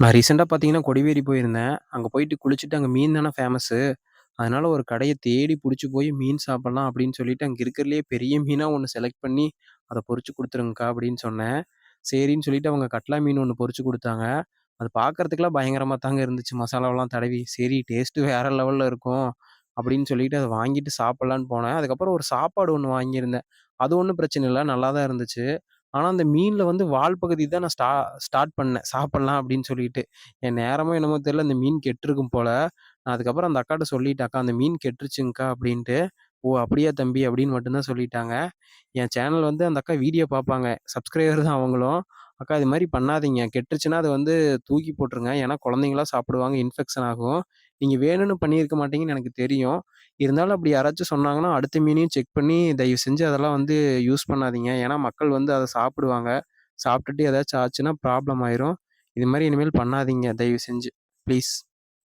நான் ரீசெண்டாக பார்த்தீங்கன்னா, கொடிவேரி போயிருந்தேன். அங்க போயிட்டு குளிச்சுட்டு அங்க மீன் தானே ஃபேமஸு. அதனால ஒரு கடைய தேடி புடிச்சு போய் மீன் சாப்பிடலாம் அப்படின்னு சொல்லிட்டு, அங்க இருக்கிறதுலயே பெரிய மீனா ஒண்ணு செலக்ட் பண்ணி, "அத பொரிச்சு குடுத்துருங்கக்கா" அப்படின்னு சொன்னேன். சரின்னு சொல்லிட்டு அவங்க கட்லா மீன் ஒண்ணு பொரிச்சு குடுத்தாங்க. அது பார்க்கறதுக்குலாம் பயங்கரமா தாங்க இருந்துச்சு. மசாலாவெல்லாம் தடவி. சரி டேஸ்ட்டு வேற லெவல்ல இருக்கும் அப்படின்னு சொல்லிட்டு அத வாங்கிட்டு சாப்பிடலான்னு போனேன். அதுக்கப்புறம் ஒரு சாப்பாடு ஒண்ணு வாங்கியிருந்தேன். அது ஒண்ணும் பிரச்சனை இல்ல. நல்லா தான் இருந்துச்சு. ஆனால் அந்த மீனில் வந்து வால் பகுதி தான் நான் ஸ்டா ஸ்டார்ட் பண்ணேன். சாப்பிட்லாம் அப்படின்னு சொல்லிட்டு. என் நேரமோ என்னமோ தெரியல, அந்த மீன் கெட்டிருக்கும் போல. நான் அதுக்கப்புறம் அந்த அக்காட்ட சொல்லிட்டேன், "அக்கா அந்த மீன் கெட்டுருச்சுங்கக்கா அப்படின்ட்டு. "ஓ! அப்படியா தம்பி" அப்படின்னு மட்டும்தான் சொல்லிட்டாங்க. என் சேனல் வந்து அந்த அக்கா வீடியோ பார்ப்பாங்க. சப்ஸ்கிரைபர் தான் அவங்களும். "அக்கா இது மாதிரி பண்ணாதீங்க. கெட்டுருச்சுன்னா அது வந்து தூக்கி போட்டுருங்க. ஏன்னா குழந்தைங்கலாம் சாப்பிடுவாங்க. இன்ஃபெக்ஷன் ஆகும். நீங்கள் வேணும்னு பண்ணியிருக்க மாட்டீங்கன்னு எனக்கு தெரியும். இருந்தாலும் அப்படி யாராச்சும் சொன்னாங்கன்னா, அடுத்த மீனையும் செக் பண்ணி தயவு செஞ்சு அதெல்லாம் வந்து யூஸ் பண்ணாதீங்க. ஏன்னா மக்கள் வந்து அதை சாப்பிடுவாங்க. சாப்பிட்டுட்டு ஏதாச்சும் ஆச்சுன்னா ப்ராப்ளம் ஆயிரும். இது மாதிரி இனிமேல் பண்ணாதீங்க தயவு செஞ்சு. ப்ளீஸ்."